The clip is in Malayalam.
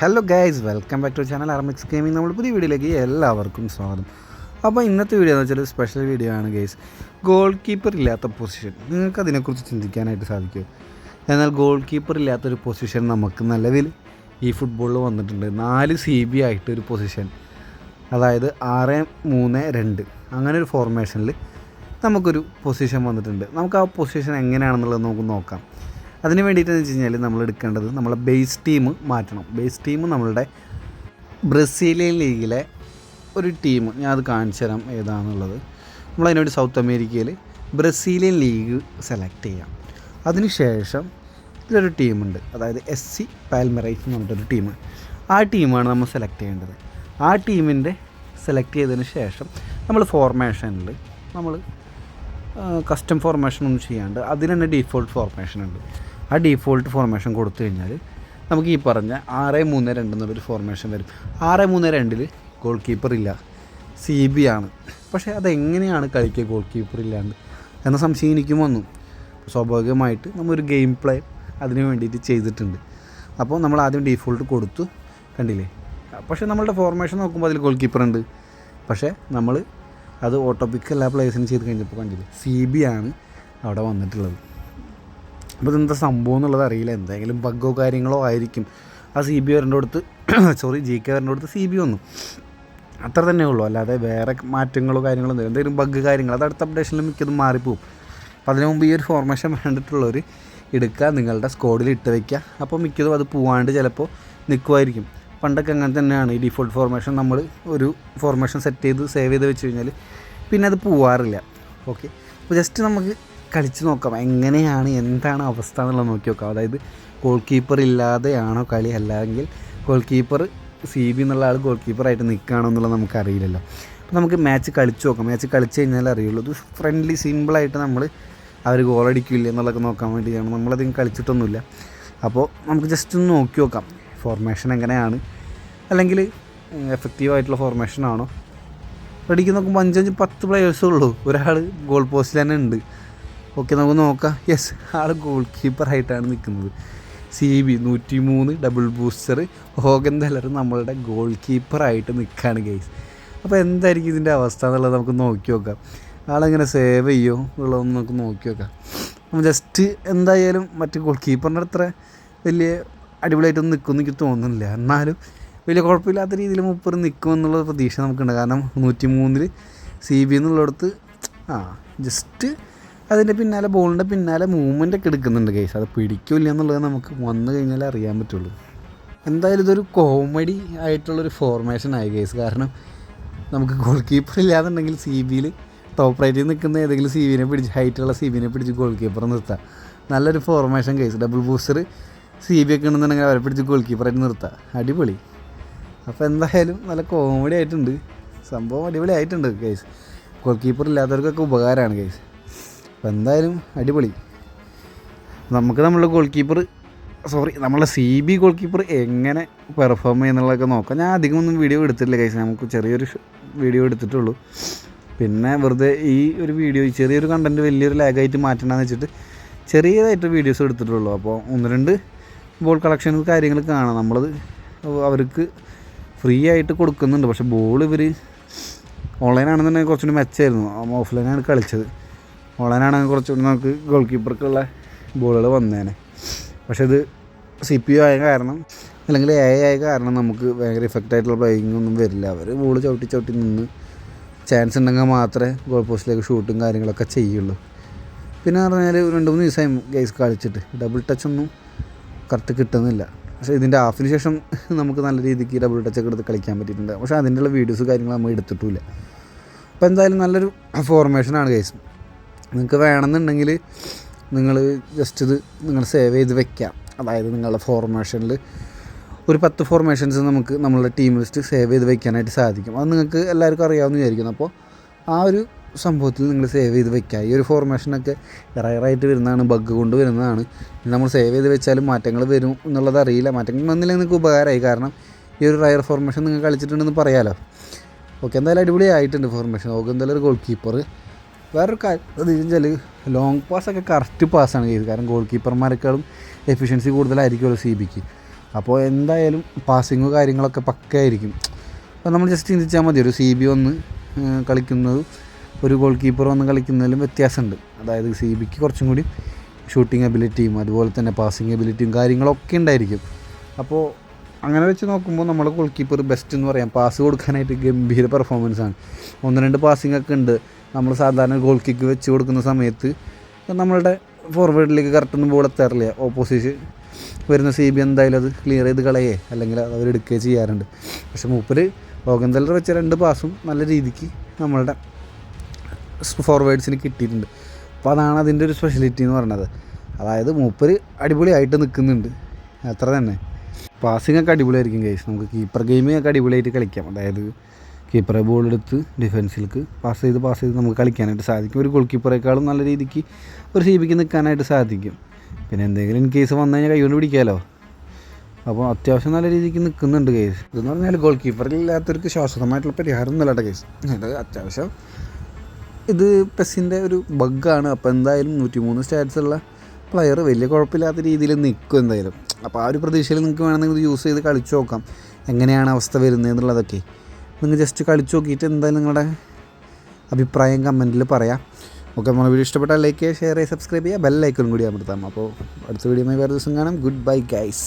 Hello guys welcome back to channel Armix gaming നമ്മൾ പുതിയ വീഡിയോയിലേക്ക് എല്ലാവർക്കും സ്വാഗതം. അപ്പോൾ ഇന്നത്തെ വീഡിയോ എന്ന് വെച്ചാൽ സ്പെഷ്യൽ വീഡിയോ ആണ് ഗൈസ് ഗോൾ കീപ്പർ ഇല്ലാത്ത പൊസിഷൻ നിങ്ങൾക്ക് അതിനെക്കുറിച്ച് ചിന്തിക്കാനായിട്ട് സാധിക്കും. എന്നാൽ ഗോൾ കീപ്പർ ഇല്ലാത്തൊരു പൊസിഷൻ നമുക്ക് നിലവിൽ ഈ ഫുട്ബോളിൽ വന്നിട്ടുണ്ട്. നാല് സി ബി ആയിട്ട് ഒരു പൊസിഷൻ അതായത് ആറ് മൂന്ന് രണ്ട്. അങ്ങനെ ഒരു ഫോർമേഷനിൽ നമുക്കൊരു പൊസിഷൻ വന്നിട്ടുണ്ട്. നമുക്ക് ആ പൊസിഷൻ എങ്ങനെയാണെന്നുള്ളത് നമുക്ക് നോക്കാം. അതിന് വേണ്ടിയിട്ടെന്ന് വെച്ച് കഴിഞ്ഞാൽ നമ്മൾ എടുക്കേണ്ടത് നമ്മളെ ബേസ് ടീം മാറ്റണം. ബേസ് ടീം നമ്മളുടെ ബ്രസീലിയൻ ലീഗിലെ ഒരു ടീം ഞാൻ അത് കാണിച്ചു തരാം ഏതാണെന്നുള്ളത് നമ്മളതിനുവേണ്ടി സൗത്ത് അമേരിക്കയിൽ ബ്രസീലിയൻ ലീഗ് സെലക്ട് ചെയ്യാം. അതിനുശേഷം ഇതിലൊരു ടീമുണ്ട് അതായത് എസ് സി പാൽമറൈസ് എന്ന് പറഞ്ഞിട്ടൊരു ടീം ആ ടീമാണ് നമ്മൾ സെലക്ട് ചെയ്യേണ്ടത്. ആ ടീമിന്റെ സെലക്ട് ചെയ്തതിന് ശേഷം നമ്മൾ ഫോർമേഷനിൽ നമ്മൾ കസ്റ്റം ഫോർമേഷൻ ഒന്നും ചെയ്യാണ്ട് അതിന് തന്നെ ഡീഫോൾട്ട് ഫോർമേഷൻ ഉണ്ട്. ആ ഡീഫോൾട്ട് ഫോർമേഷൻ കൊടുത്തു കഴിഞ്ഞാൽ നമുക്ക് ഈ പറഞ്ഞ ആറ് മൂന്ന് രണ്ട് എന്നുള്ളൊരു ഫോർമേഷൻ വരും. ആറ് മൂന്ന് രണ്ടിൽ ഗോൾ കീപ്പർ ഇല്ല. സി ബി ആണ്. പക്ഷേ അതെങ്ങനെയാണ് കളിക്കുക ഗോൾ കീപ്പർ ഇല്ലാണ്ട്? എന്ന സംശയം എനിക്കും വന്നു. സ്വാഭാവികമായിട്ട് നമ്മൊരു ഗെയിം പ്ലേ അതിന് വേണ്ടിയിട്ട് ചെയ്തിട്ടുണ്ട്. അപ്പോൾ നമ്മൾ ആദ്യം ഡീഫോൾട്ട് കൊടുത്തു. കണ്ടില്ലേ? പക്ഷേ നമ്മളുടെ ഫോർമേഷൻ നോക്കുമ്പോൾ അതിൽ ഗോൾ കീപ്പർ ഉണ്ട്. പക്ഷേ നമ്മൾ അത് ഓട്ടോപിക് എല്ലാ പ്ലേസിനും ചെയ്ത് കഴിഞ്ഞപ്പോൾ കണ്ടില്ലേ? സി ബി ആണ് അവിടെ വന്നിട്ടുള്ളത്. അപ്പോൾ ഇതെന്താ സംഭവം എന്നുള്ളത് അറിയില്ല. എന്തെങ്കിലും ബഗ്ഗോ കാര്യങ്ങളോ ആയിരിക്കും. ആ സി ബി വരേണ്ട അടുത്ത് സോറി ജി കെ വരേണ്ട അടുത്ത് സി ബി വന്നു. അത്ര തന്നെ ഉള്ളൂ. അല്ലാതെ വേറെ മാറ്റങ്ങളോ കാര്യങ്ങളോ ഒന്നും എന്തെങ്കിലും ബഗ് കാര്യങ്ങൾ അത് അടുത്ത അപ്ഡേഷനിൽ മിക്കതും മാറിപ്പോവും. അപ്പോൾ അതിനു മുമ്പ് ഈ ഒരു ഫോർമേഷൻ വേണ്ടിയിട്ടുള്ളവർ എടുക്കുക നിങ്ങളുടെ സ്കോഡിൽ ഇട്ട് വയ്ക്കുക അപ്പോൾ മിക്കതും അത് പോവാണ്ട് ചിലപ്പോൾ നിൽക്കുമായിരിക്കും പണ്ടൊക്കെ അങ്ങനെ തന്നെയാണ്. ഈ ഡിഫോൾട്ട് ഫോർമേഷൻ നമ്മൾ ഒരു ഫോർമേഷൻ സെറ്റ് ചെയ്ത് സേവ് ചെയ്ത് വെച്ച് കഴിഞ്ഞാൽ പിന്നെ അത് പോവാറില്ല. ഓക്കെ അപ്പോൾ ജസ്റ്റ് നമുക്ക് കളിച്ച് നോക്കാം. എങ്ങനെയാണ് എന്താണ് അവസ്ഥ എന്നുള്ളത് നോക്കി നോക്കാം. അതായത് ഗോൾ കീപ്പർ ഇല്ലാതെയാണോ കളി? അല്ലെങ്കിൽ ഗോൾ കീപ്പർ സി ബി എന്നുള്ള ആൾ ഗോൾ കീപ്പറായിട്ട് നിൽക്കുകയാണോ എന്നുള്ളത് നമുക്കറിയില്ലല്ലോ. അപ്പോൾ നമുക്ക് മാച്ച് കളിച്ച് നോക്കാം. മാച്ച് കളിച്ച് കഴിഞ്ഞാൽ അറിയുള്ളൂ. ഇത് ഫ്രണ്ട്ലി സിമ്പിളായിട്ട് നമ്മൾ അവർ ഗോൾ അടിക്കില്ല എന്നുള്ളതൊക്കെ നോക്കാൻ വേണ്ടിയാണ്. നമ്മളധികം കളിച്ചിട്ടൊന്നുമില്ല. അപ്പോൾ നമുക്ക് ജസ്റ്റ് ഒന്ന് നോക്കി നോക്കാം. ഫോർമേഷൻ എങ്ങനെയാണ്? അല്ലെങ്കിൽ എഫക്റ്റീവായിട്ടുള്ള ഫോർമേഷൻ ആണോ? റെഡിക്ക് നോക്കുമ്പോൾ അഞ്ചഞ്ച് പത്ത് പ്ലെയേഴ്സേ ഉള്ളൂ. ഒരാൾ ഗോൾ പോസ്റ്റിൽ തന്നെ ഉണ്ട്. ഓക്കെ നമുക്ക് നോക്കാം. യെസ് ആൾ ഗോൾ കീപ്പറായിട്ടാണ് നിൽക്കുന്നത്. സി ബി നൂറ്റി മൂന്ന് ഡബിൾ ബൂസ്റ്റർ ഹോഗൻ ദലർ നമ്മളുടെ ഗോൾ കീപ്പറായിട്ട് നിൽക്കുകയാണ് ഗൈസ് അപ്പോൾ എന്തായിരിക്കും ഇതിന്റെ അവസ്ഥ എന്നുള്ളത് നമുക്ക് നോക്കി നോക്കാം. ആളെങ്ങനെ സേവ് ചെയ്യുമോ എന്നുള്ളതൊന്ന് നമുക്ക് നോക്കി നോക്കാം. നമ്മൾ ജസ്റ്റ് എന്തായാലും മറ്റു ഗോൾ കീപ്പറിന്റെ അത്ര വലിയ അടിപൊളിയായിട്ടൊന്നും നിൽക്കുമെന്ന് എനിക്ക് തോന്നുന്നില്ല. എന്നാലും വലിയ കുഴപ്പമില്ലാത്ത രീതിയിൽ മുപ്പത് നിൽക്കുമെന്നുള്ള പ്രതീക്ഷ നമുക്കുണ്ട്. കാരണം നൂറ്റി മൂന്നിൽ സി ബി എന്നുള്ളിടത്ത് ആ ജസ്റ്റ് അതിന്റെ പിന്നാലെ ബോളിന്റെ പിന്നാലെ മൂവ്മെന്റ് ഒക്കെ എടുക്കുന്നുണ്ട് കേസ് അത് പിടിക്കില്ല എന്നുള്ളത് നമുക്ക് വന്നു കഴിഞ്ഞാൽ അറിയാൻ പറ്റുള്ളൂ. എന്തായാലും ഇതൊരു കോമഡി ആയിട്ടുള്ളൊരു ഫോർമേഷൻ ആയി കേസ് കാരണം നമുക്ക് ഗോൾ കീപ്പർ ഇല്ലാന്നുണ്ടെങ്കിൽ സി ബിയിൽ ടോപ്പ് റൈറ്റിൽ നിൽക്കുന്ന ഏതെങ്കിലും സി ബിനെ പിടിച്ച് ഹൈറ്റുള്ള സി ബിനെ പിടിച്ച് ഗോൾ കീപ്പർ നിർത്താം. നല്ലൊരു formation case double booster C B ഒക്കെ ഉണ്ടെന്നുണ്ടെങ്കിൽ അവരെ പിടിച്ച് ഗോൾ കീപ്പറായിട്ട് നിർത്താം. അടിപൊളി. അപ്പോൾ എന്തായാലും നല്ല കോമഡി ആയിട്ടുണ്ട്. സംഭവം അടിപൊളി ആയിട്ടുണ്ട് കേസ് ഗോൾ കീപ്പർ ഇല്ലാത്തവർക്കൊക്കെ ഉപകാരമാണ് കേസ് അപ്പോൾ എന്തായാലും അടിപൊളി. നമുക്ക് നമ്മളുടെ ഗോൾ കീപ്പർ സോറി നമ്മളെ സി ബി ഗോൾ കീപ്പർ എങ്ങനെ പെർഫോം ചെയ്യുന്നുള്ളതൊക്കെ നോക്കാം. ഞാൻ അധികം ഒന്നും വീഡിയോ എടുത്തിട്ടില്ല കൈസ് നമുക്ക് ചെറിയൊരു വീഡിയോ എടുത്തിട്ടുള്ളൂ. പിന്നെ വെറുതെ ഈ ഒരു വീഡിയോ ചെറിയൊരു കണ്ടന്റ് വലിയൊരു ലാഗായിട്ട് മാറ്റണമെന്ന് വെച്ചിട്ട് ചെറിയതായിട്ട് വീഡിയോസ് എടുത്തിട്ടുള്ളൂ. അപ്പോൾ ഒന്ന് രണ്ട് ബോൾ കളക്ഷൻ കാര്യങ്ങൾ കാണാം. നമ്മളത് അവർക്ക് ഫ്രീ ആയിട്ട് കൊടുക്കുന്നുണ്ട്. പക്ഷേ ബോൾ ഇവർ ഓൺലൈനാണെന്നുണ്ടെങ്കിൽ കുറച്ചുകൂടി മെച്ചമായിരുന്നു. ഓഫ്ലൈനാണ് കളിച്ചത്. ഓൺലൈനാണെങ്കിൽ കുറച്ചുകൂടി നമുക്ക് ഗോൾ കീപ്പർക്കുള്ള ബോളുകൾ വന്നേനെ. പക്ഷെ ഇത് സി പി യു ആയ കാരണം അല്ലെങ്കിൽ എ ആയ കാരണം നമുക്ക് ഭയങ്കര ഇഫക്റ്റ് ആയിട്ടുള്ള പ്ലേയിങ് ഒന്നും വരില്ല. അവർ ബോൾ ചവിട്ടി ചവിട്ടി നിന്ന് ചാൻസ് ഉണ്ടെങ്കിൽ മാത്രമേ ഗോൾ പോസ്റ്റിലേക്ക് ഷൂട്ടും കാര്യങ്ങളൊക്കെ ചെയ്യുള്ളൂ. പിന്നെ പറഞ്ഞാൽ രണ്ട് മൂന്ന് ദിവസമായി ഗൈസ് കളിച്ചിട്ട്. ഡബിൾ ടച്ച് ഒന്നും കറക്റ്റ് കിട്ടുന്നില്ല. പക്ഷേ ഇതിന്റെ ഹാഫിന് ശേഷം നമുക്ക് നല്ല രീതിക്ക് ഡബിൾ ടച്ചൊക്കെ എടുത്ത് കളിക്കാൻ പറ്റിയിട്ടുണ്ട്. പക്ഷേ അതിന്റെ ഉള്ള വീഡിയോസ് കാര്യങ്ങൾ നമ്മൾ എടുത്തിട്ടില്ല അപ്പോൾ എന്തായാലും നല്ലൊരു ഫോർമേഷനാണ് ഗൈസ് നിങ്ങൾക്ക് വേണമെന്നുണ്ടെങ്കിൽ നിങ്ങൾ ജസ്റ്റ് ഇത് നിങ്ങൾ സേവ് ചെയ്ത് വെക്കാം. അതായത് നിങ്ങളുടെ ഫോർമേഷനിൽ ഒരു പത്ത് ഫോർമേഷൻസ് നമുക്ക് നമ്മളുടെ ടീം ലിസ്റ്റ് സേവ് ചെയ്ത് വെക്കാനായിട്ട് സാധിക്കും. അത് നിങ്ങൾക്ക് എല്ലാവർക്കും അറിയാവുന്ന വിചാരിക്കുന്നു. അപ്പോൾ ആ ഒരു സംഭവത്തിൽ നിങ്ങൾ സേവ് ചെയ്ത് വെക്കുക ഈ ഒരു ഫോർമേഷനൊക്കെ റയറായിട്ട് വരുന്നതാണ് ബഗ് കൊണ്ട് വരുന്നതാണ്. നമ്മൾ സേവ് ചെയ്ത് വെച്ചാലും മാറ്റങ്ങൾ വരും എന്നുള്ളത് അറിയില്ല. മാറ്റങ്ങൾ വന്നില്ലെങ്കിൽ നിങ്ങൾക്ക് ഉപകാരമായി. കാരണം ഈ ഒരു റയർ ഫോർമേഷൻ നിങ്ങൾ കളിച്ചിട്ടുണ്ടെന്ന് പറയാമല്ലോ ഓക്കെ എന്തായാലും അടിപൊളി ആയിട്ടുണ്ട് ഫോർമേഷൻ ഓക്കെ എന്തായാലും ഒരു ഗോൾ കീപ്പർ വേറൊരു കാര്യം എന്ന് വെച്ചാൽ ലോങ് പാസ്സൊക്കെ കറക്റ്റ് പാസ്സാണ് ചെയ്തത്. കാരണം ഗോൾ കീപ്പർമാരെക്കാളും എഫിഷ്യൻസി കൂടുതലായിരിക്കുമല്ലോ സി ബിക്ക് അപ്പോൾ എന്തായാലും പാസിങ്ങോ കാര്യങ്ങളൊക്കെ പക്കയായിരിക്കും അപ്പോൾ നമ്മൾ ജസ്റ്റ് ചിന്തിച്ചാൽ മതി. ഒരു സി ബി വന്ന് കളിക്കുന്നതും ഒരു ഗോൾ കീപ്പർ വന്ന് കളിക്കുന്നതിലും വ്യത്യാസമുണ്ട്. അതായത് സി ബിക്ക് കുറച്ചും കൂടി ഷൂട്ടിംഗ് എബിലിറ്റിയും അതുപോലെ തന്നെ പാസിങ് എബിലിറ്റിയും കാര്യങ്ങളൊക്കെ ഉണ്ടായിരിക്കും. അപ്പോൾ അങ്ങനെ വെച്ച് നോക്കുമ്പോൾ നമ്മൾ ഗോൾ കീപ്പർ ബെസ്റ്റ് എന്ന് പറയാം. പാസ് കൊടുക്കാനായിട്ട് ഗംഭീര പെർഫോമൻസ് ആണ്. ഒന്ന് രണ്ട് പാസിംഗ് ഒക്കെ ഉണ്ട്. നമ്മൾ സാധാരണ ഗോൾ കിക്ക് വെച്ച് കൊടുക്കുന്ന സമയത്ത് നമ്മളുടെ ഫോർവേഡിലേക്ക് കറക്റ്റൊന്നും ബോൾ എത്താറില്ല. ഓപ്പോസിറ്റ് വരുന്ന സി ബി എന്തായാലും അത് ക്ലിയർ ചെയ്ത് കളയേ. അല്ലെങ്കിൽ അത് അവരെടുക്കുകയോ ചെയ്യാറുണ്ട്. പക്ഷെ മൂപ്പര് ലോകന്തലർ വെച്ച രണ്ട് പാസും നല്ല രീതിക്ക് നമ്മളുടെ ഫോർവേഡ്സിന് കിട്ടിയിട്ടുണ്ട്. അപ്പോൾ അതാണ് അതിന്റെ ഒരു സ്പെഷ്യലിറ്റി എന്ന് പറയുന്നത്. അതായത് മൂപ്പര് അടിപൊളിയായിട്ട് നിൽക്കുന്നുണ്ട്. അത്ര തന്നെ. പാസിങ്ങൊക്കെ അടിപൊളിയായിരിക്കും കേസ് നമുക്ക് കീപ്പർ ഗെയിമിങ്ങൊക്കെ അടിപൊളിയായിട്ട് കളിക്കാം. അതായത് കീപ്പറെ ബോൾ എടുത്ത് ഡിഫൻസിലേക്ക് പാസ് ചെയ്ത് പാസ് ചെയ്ത് നമുക്ക് കളിക്കാനായിട്ട് സാധിക്കും. ഒരു ഗോൾ കീപ്പറേക്കാളും നല്ല രീതിക്ക് ഒരു സി ബിക്ക് നിൽക്കാനായിട്ട് സാധിക്കും. പിന്നെ എന്തെങ്കിലും ഇൻ കേസ് വന്നു കഴിഞ്ഞാൽ കൈകൊണ്ട് പിടിക്കാമല്ലോ അപ്പോൾ അത്യാവശ്യം നല്ല രീതിക്ക് നിൽക്കുന്നുണ്ട് കേസ് ഇതെന്ന് പറഞ്ഞാൽ ഗോൾ കീപ്പറില്ലാത്തവർക്ക് ശാശ്വതമായിട്ടുള്ള പരിഹാരം ഒന്നുമല്ല കേസ് അത് അത്യാവശ്യം ഇത് പെസ്സിന്റെ ഒരു ബഗ്ഗാണ് അപ്പോൾ എന്തായാലും നൂറ്റി മൂന്ന് സ്റ്റാറ്റ്സ് ഉള്ള പ്ലെയർ വലിയ കുഴപ്പമില്ലാത്ത രീതിയിൽ നിൽക്കും എന്തായാലും. അപ്പോൾ ആ ഒരു പ്രതീക്ഷയിൽ നിങ്ങൾക്ക് വേണമെങ്കിൽ യൂസ് ചെയ്ത് കളിച്ചു നോക്കാം. എങ്ങനെയാണ് അവസ്ഥ വരുന്നത് എന്നുള്ളതൊക്കെ. നിങ്ങൾ ജസ്റ്റ് കളിച്ച് നോക്കിയിട്ട് എന്തായാലും നിങ്ങളുടെ അഭിപ്രായം കമന്റിൽ പറയാം. ഓക്കെ നമ്മുടെ വീഡിയോ ഇഷ്ടപ്പെട്ടാൽ ലൈക്ക് ചെയ്യുക ഷെയർ ചെയ്യുക സബ്സ്ക്രൈബ് ചെയ്യുക. ബെല്ലൈക്കനും കൂടി അമർത്താം. അപ്പോൾ അടുത്ത വീഡിയോ വേറെ ദിവസം കാണാം. Good bye guys